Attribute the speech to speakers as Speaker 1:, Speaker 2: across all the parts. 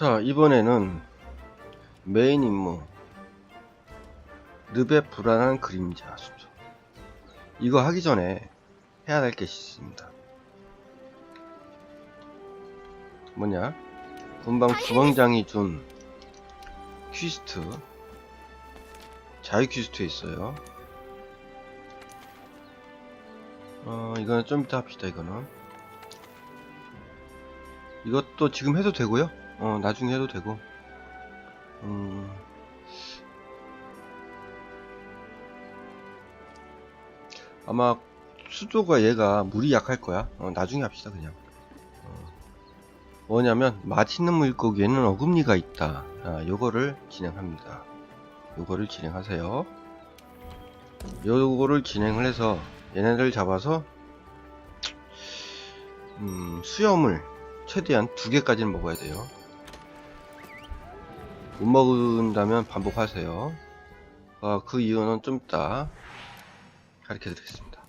Speaker 1: 자, 이번에는 메인 임무. 늪의 불안한 그림자 수정. 이거 하기 전에 해야 될 게 있습니다. 뭐냐? 금방 주방장이 준 퀴스트. 자유 퀴스트에 있어요. 어, 이거는 좀 이따 합시다, 이거는. 이것도 지금 해도 되고요. 어, 나중에 해도 되고. 음. 아마 수조가 얘가 물이 약할 거야. 어, 나중에 합시다, 그냥. 어. 뭐냐면, 맛있는 물고기에는 어금니가 있다. 아, 요거를 진행합니다. 요거를 진행하세요. 요거를 진행을 해서 얘네들 잡아서 음, 수염을 최대한 두 개까지는 먹어야 돼요. 못 먹은다면 반복하세요. 어, 그 이유는 좀 이따 가르쳐 드리겠습니다.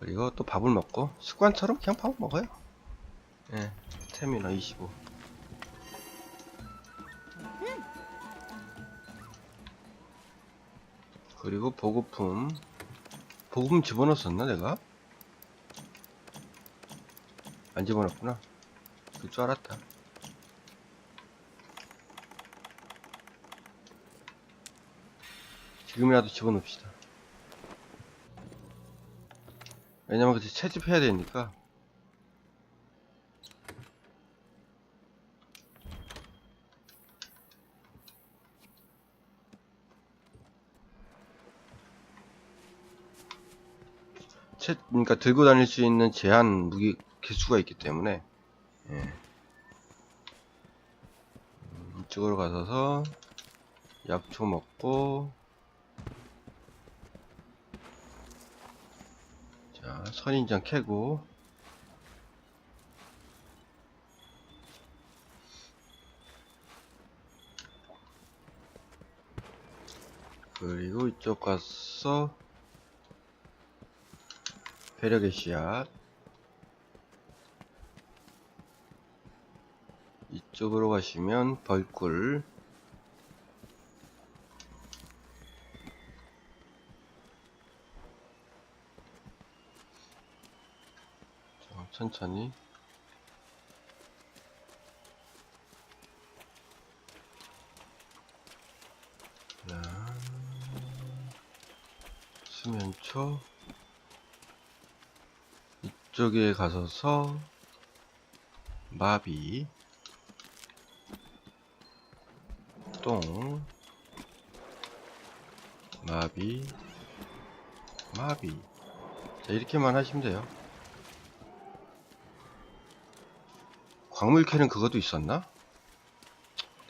Speaker 1: 그리고 또 밥을 먹고 습관처럼 그냥 밥을 먹어요. 예, 스태미너 25. 그리고 보급품. 보급품 집어넣었었나 내가? 안 집어넣었구나. 그럴 줄 알았다. 지금이라도 집어넣읍시다. 왜냐면 그때 채집해야 되니까. 채, 그러니까 들고 다닐 수 있는 제한 무기 개수가 있기 때문에 예. 음, 이쪽으로 가서서 약초 먹고 자 선인장 캐고. 그리고 이쪽 가서 배력의 씨앗. 이쪽으로 가시면 벌꿀 자, 천천히. 자, 수면초. 이쪽에 가서서 마비. 똥. 마비. 마비. 자 이렇게만 하시면 돼요 광물 캐는 그것도 있었나?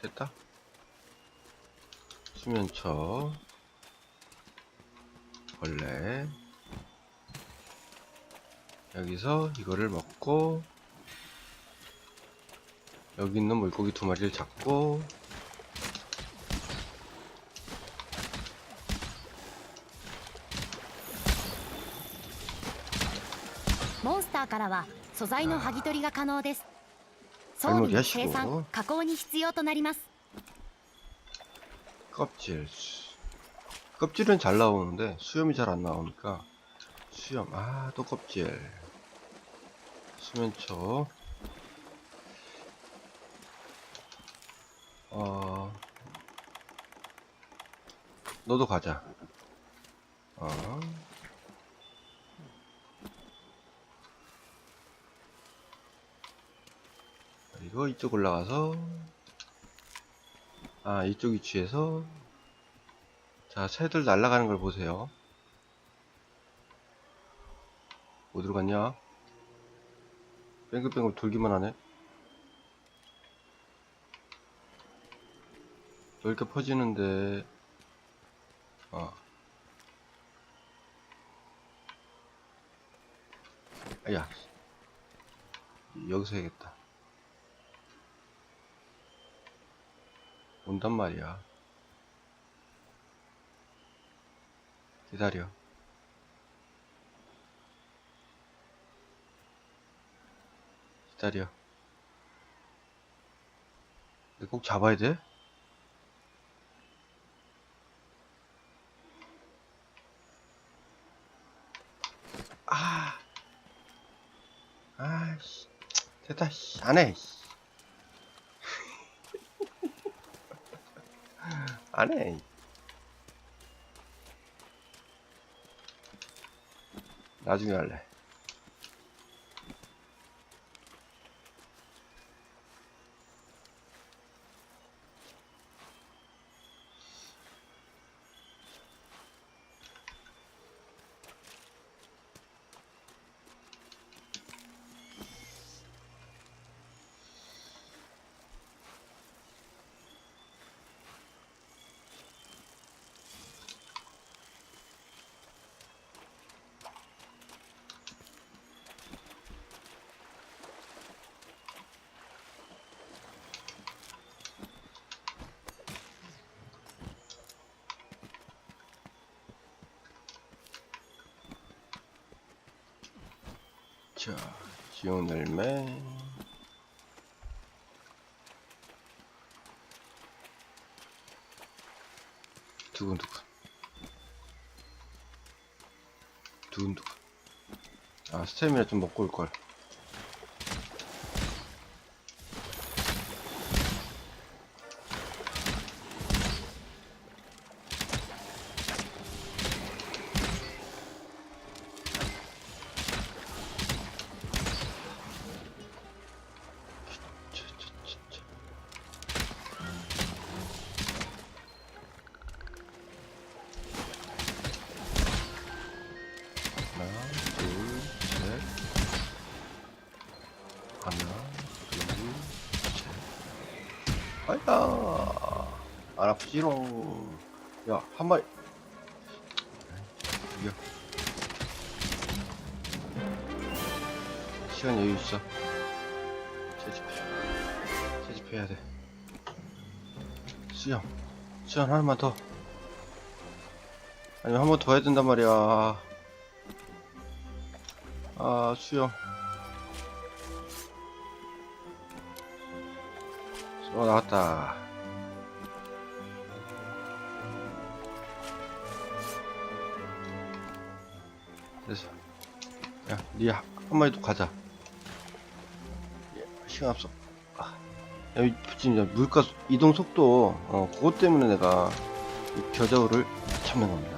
Speaker 1: 됐다 수면초 벌레 여기서 이거를 먹고 여기 있는 물고기 두 마리를 잡고
Speaker 2: 몬스ターからは素材の剥ぎ取りが可能です 装備の生産加工に必要となります
Speaker 1: 껍질 껍질은 잘 나오는데 수염이 잘 안 나오니까 수염 아 또 껍질 수면초 어 너도 가자 어 그리고 이쪽 올라가서 아 이쪽 위치에서 자 새들 날아가는 걸 보세요. 어디로 갔냐? 뺑글뺑글 돌기만 하네. 넓게 퍼지는데 어 아야. 여기서 해야겠다 온단 말이야. 기다려. 기다려. 근데 꼭 잡아야 돼? 아, 아씨, 됐다, 씨, 안 해, 씨. 안 해. 나중에 할래. 자, 지온 열매. 두근두근. 두근두근. 아, 스태미나 좀 먹고 올걸. 안 아프지롱. 야, 한 마리. 죽여. 시간 여유 있어. 채집해. 채집해야 돼. 수영. 수영 하나만 더. 아니면 한 번 더 해야 된단 말이야. 아, 수영. 어, 나왔다. 됐어. 야, 니한 마리 더 가자. 예, 시간 없어. 아, 야, 이 진짜 물가 속- 이동 속도, 어, 그것 때문에 내가 이 겨자우를 겁니다.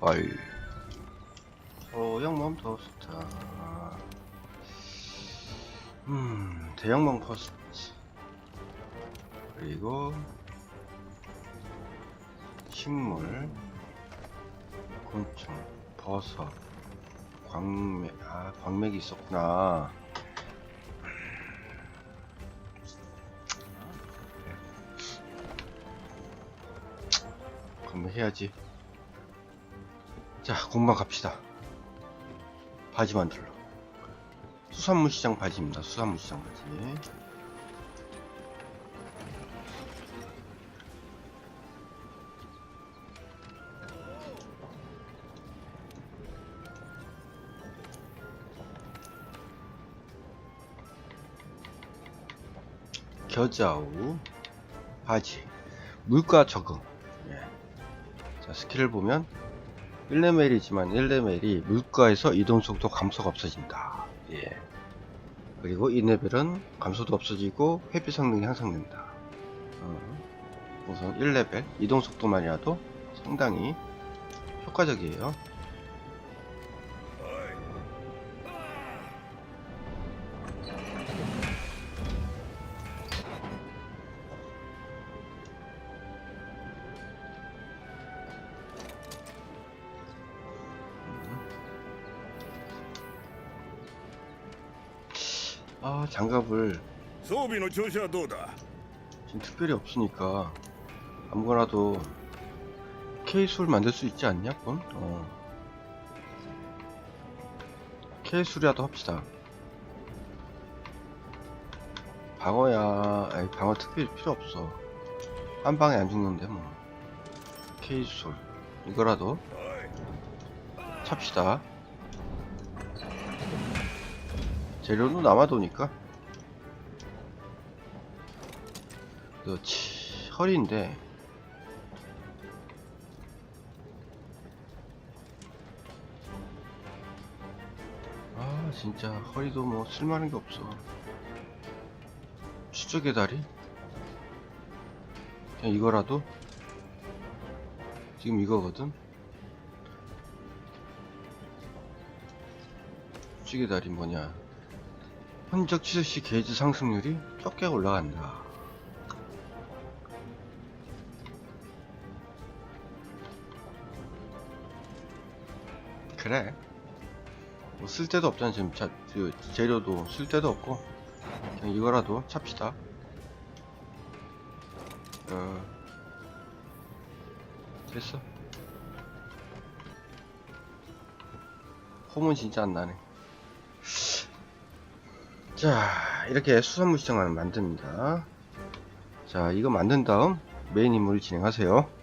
Speaker 1: 고. 어이. 소형 몬스터. 음, 대형망 퍼스트. 그리고 식물, 곤충, 버섯, 광맥, 아, 광맥이 있었구나. 그럼 해야지. 자, 공방 갑시다. 바지 만들러. 수산물 시장 바지입니다. 수산물 시장 바지. 겨자우 바지 물가 적응 예. 자 스킬을 보면 1레벨이지만 1레벨이 물가에서 이동속도 감소가 없어진다 예. 그리고 2레벨은 감소도 없어지고 회피 성능이 향상된다 어. 우선 1레벨 이동속도만이라도 상당히 효과적이에요 아 장갑을
Speaker 3: 装備の調子はどうだ
Speaker 1: 지금 특별히 없으니까 아무거나도 K술 만들 수 있지 않냐? 그건? 어. K술이라도 합시다. 방어야, 아니, 방어 특별히 필요 없어. 한 방에 안 죽는데 뭐. K술 이거라도 찹시다. 재료도 남아도니까. 그렇지 허리인데. 아 진짜 허리도 뭐 쓸만한 게 없어. 수족의 다리? 그냥 이거라도? 지금 이거거든? 수족의 다리 뭐냐 흔적 취소 시 게이지 상승률이 쫓겨 올라간다 그래. 뭐 쓸데도 없잖아 지금 자, 그 재료도 쓸데도 없고 그냥 이거라도 찹시다. 어 됐어. 홈은 진짜 안 나네. 자 이렇게 수산물 시장을 만듭니다. 자 이거 만든 다음 메인 임무를 진행하세요.